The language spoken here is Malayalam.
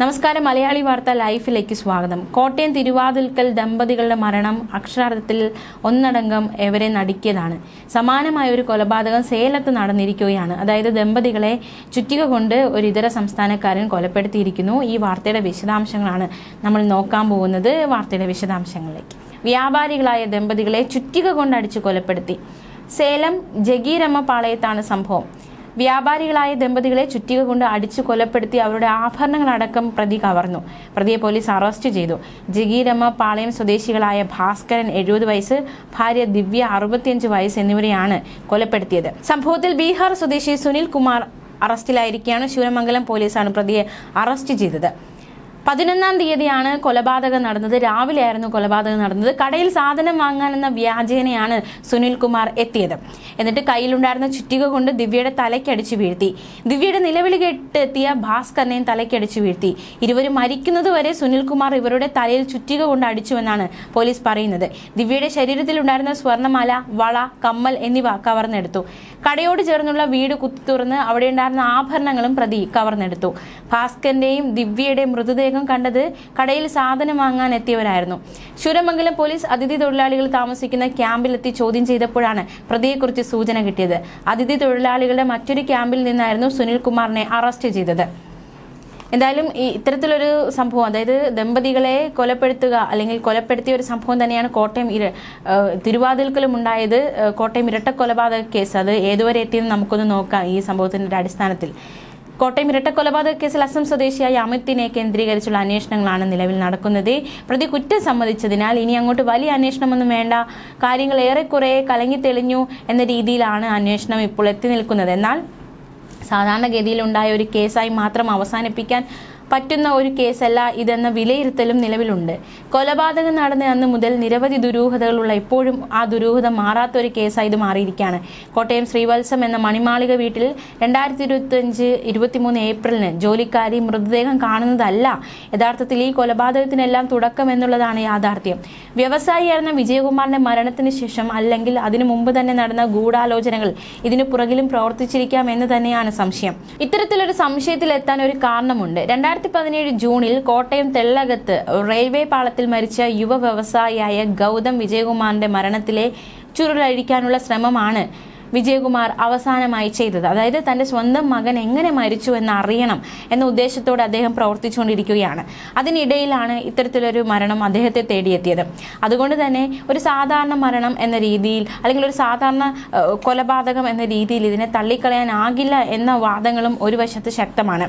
നമസ്കാരം. മലയാളി വാർത്ത ലൈഫിലേക്ക് സ്വാഗതം. കോട്ടയം തിരുവാതിൽക്കൽ ദമ്പതികളുടെ മരണം അക്ഷരാർത്ഥത്തിൽ ഒന്നടങ്കം എവരെ നടുക്കിയതാണ്. സമാനമായ ഒരു കൊലപാതകം സേലത്ത് നടന്നിരിക്കുകയാണ്. അതായത് ദമ്പതികളെ ചുറ്റിക കൊണ്ട് ഒരു ഇതര സംസ്ഥാനക്കാരൻ കൊലപ്പെടുത്തിയിരിക്കുന്നു. ഈ വാർത്തയുടെ വിശദാംശങ്ങളാണ് നമ്മൾ നോക്കാൻ പോകുന്നത്. വാർത്തയുടെ വിശദാംശങ്ങളിലേക്ക്. വ്യാപാരികളായ ദമ്പതികളെ ചുറ്റിക കൊണ്ട് അടിച്ചു കൊലപ്പെടുത്തി. സേലം ജഗീരമ്മ പാളയത്താണ് സംഭവം. വ്യാപാരികളായ ദമ്പതികളെ ചുറ്റിക കൊണ്ട് അടിച്ചു കൊലപ്പെടുത്തി അവരുടെ ആഭരണങ്ങളടക്കം പ്രതി കവർന്നു. പ്രതിയെ പോലീസ് അറസ്റ്റ് ചെയ്തു. ജഗീരമ്മ പാളയം സ്വദേശികളായ ഭാസ്കരൻ എഴുപത് വയസ്സ് ഭാര്യ ദിവ്യ അറുപത്തിയഞ്ച് വയസ്സ് എന്നിവരെയാണ് കൊലപ്പെടുത്തിയത്. സംഭവത്തിൽ ബീഹാർ സ്വദേശി സുനിൽ കുമാർ അറസ്റ്റിലായിരിക്കെയാണ് ശൂരമംഗലം പോലീസാണ് പ്രതിയെ അറസ്റ്റ് ചെയ്തത്. പതിനൊന്നാം തീയതിയാണ് കൊലപാതകം നടന്നത്. രാവിലെയായിരുന്നു കൊലപാതകം നടന്നത്. കടയിൽ സാധനം വാങ്ങാനെന്ന വ്യാജേനയാണ് സുനിൽകുമാർ എത്തിയത്. എന്നിട്ട് കയ്യിലുണ്ടായിരുന്ന ചുറ്റിക കൊണ്ട് ദിവ്യയുടെ തലയ്ക്കടിച്ചു വീഴ്ത്തി. ദിവ്യയുടെ നിലവിളി കേട്ട് എത്തിയ ഭാസ്കറിനെയും തലയ്ക്കടിച്ചു വീഴ്ത്തി. ഇരുവരും മരിക്കുന്നതുവരെ സുനിൽകുമാർ ഇവരുടെ തലയിൽ ചുറ്റിക കൊണ്ട് അടിച്ചുവെന്നാണ് പോലീസ് പറയുന്നത്. ദിവ്യയുടെ ശരീരത്തിലുണ്ടായിരുന്ന സ്വർണമാല വള കമ്മൽ എന്നിവ കവർന്നെടുത്തു. കടയോട് ചേർന്നുള്ള വീട് കുത്തി തുറന്ന് അവിടെയുണ്ടായിരുന്ന ആഭരണങ്ങളും പ്രതി കവർന്നെടുത്തു. ഭാസ്കറിന്റെയും ദിവ്യയുടെയും മൃതദേഹം കണ്ടത് കടയിൽ സാധനം വാങ്ങാൻ എത്തിയവരായിരുന്നു ശൂരമംഗലം പോലീസ് അതിഥി തൊഴിലാളികൾ താമസിക്കുന്ന ക്യാമ്പിലെത്തി ചോദ്യം ചെയ്തപ്പോഴാണ് പ്രതിയെക്കുറിച്ച് സൂചന കിട്ടിയത്. അതിഥി തൊഴിലാളികളുടെ മറ്റൊരു ക്യാമ്പിൽ നിന്നായിരുന്നു സുനിൽകുമാറിനെ അറസ്റ്റ് ചെയ്തത്. എന്തായാലും ഈ ഇത്തരത്തിലൊരു സംഭവം അതായത് ദമ്പതികളെ കൊലപ്പെടുത്തുക അല്ലെങ്കിൽ കൊലപ്പെടുത്തിയ ഒരു സംഭവം തന്നെയാണ് കോട്ടയം ഇര തിരുവാതിൽക്കലും ഉണ്ടായത് കോട്ടയം ഇരട്ട കൊലപാതക കേസ്. അത് ഏതുവരെ എത്തിയെന്ന് നമുക്കൊന്ന് നോക്കാം ഈ സംഭവത്തിന്റെ അടിസ്ഥാനത്തിൽ. കോട്ടയം ഇരട്ട കൊലപാതക കേസിൽ അസം സ്വദേശിയായ അമിത്തിനെ കേന്ദ്രീകരിച്ചുള്ള അന്വേഷണങ്ങളാണ് നിലവിൽ നടക്കുന്നത്. പ്രതി കുറ്റം സമ്മതിച്ചതിനാൽ ഇനി അങ്ങോട്ട് വലിയ അന്വേഷണമൊന്നും വേണ്ട. കാര്യങ്ങൾ ഏറെക്കുറെ കലങ്ങി തെളിഞ്ഞു എന്ന രീതിയിലാണ് അന്വേഷണം ഇപ്പോൾ എത്തി നിൽക്കുന്നത്. എന്നാൽ സാധാരണഗതിയിൽ ഉണ്ടായ ഒരു കേസായി മാത്രം അവസാനിപ്പിക്കാൻ പറ്റുന്ന ഒരു കേസല്ല ഇതെന്ന വിലയിരുത്തലും നിലവിലുണ്ട്. കൊലപാതകം നടന്ന അന്ന് മുതൽ നിരവധി ദുരൂഹതകളുള്ള ഇപ്പോഴും ആ ദുരൂഹത മാറാത്ത ഒരു കേസായി ഇത് മാറിയിരിക്കുകയാണ് കോട്ടയം ശ്രീവത്സം എന്ന മണിമാളിക വീട്ടിൽ രണ്ടായിരത്തി ഇരുപത്തിയഞ്ച് ഇരുപത്തിമൂന്ന് ഏപ്രിലിന് ജോലിക്കാരി മൃതദേഹം കാണുന്നതല്ല. യഥാർത്ഥത്തിൽ ഈ കൊലപാതകത്തിനെല്ലാം തുടക്കം എന്നുള്ളതാണ് യാഥാർത്ഥ്യം. വ്യവസായിയായിരുന്ന വിജയകുമാറിന്റെ മരണത്തിന് ശേഷം അല്ലെങ്കിൽ അതിനു മുമ്പ് തന്നെ നടന്ന ഗൂഢാലോചനകൾ ഇതിനു പുറകിലും പ്രവർത്തിച്ചിരിക്കാം എന്ന് തന്നെയാണ് സംശയം. ഇത്തരത്തിലൊരു സംശയത്തിൽ എത്താൻ ഒരു കാരണമുണ്ട്. രണ്ടായിരത്തി പതിനേഴ് ജൂണിൽ കോട്ടയം തെള്ളകത്ത് റെയിൽവേ പാളത്തിൽ മരിച്ച യുവ വ്യവസായിയായ ഗൗതം വിജയകുമാറിന്റെ മരണത്തിലെ ചുരുളഴിക്കാനുള്ള ശ്രമമാണ് വിജയകുമാർ അവസാനമായി ചെയ്തത്. അതായത് തന്റെ സ്വന്തം മകൻ എങ്ങനെ മരിച്ചു എന്ന് അറിയണം എന്ന ഉദ്ദേശത്തോടെ അദ്ദേഹം പ്രവർത്തിച്ചുകൊണ്ടിരിക്കുകയാണ്. അതിനിടയിലാണ് ഇത്തരത്തിലൊരു മരണം അദ്ദേഹത്തെ തേടിയെത്തിയത്. അതുകൊണ്ട് തന്നെ ഒരു സാധാരണ മരണം എന്ന രീതിയിൽ അല്ലെങ്കിൽ ഒരു സാധാരണ കൊലപാതകം എന്ന രീതിയിൽ ഇതിനെ തള്ളിക്കളയാനാകില്ല എന്ന വാദങ്ങളും ഒരു വശത്ത് ശക്തമാണ്.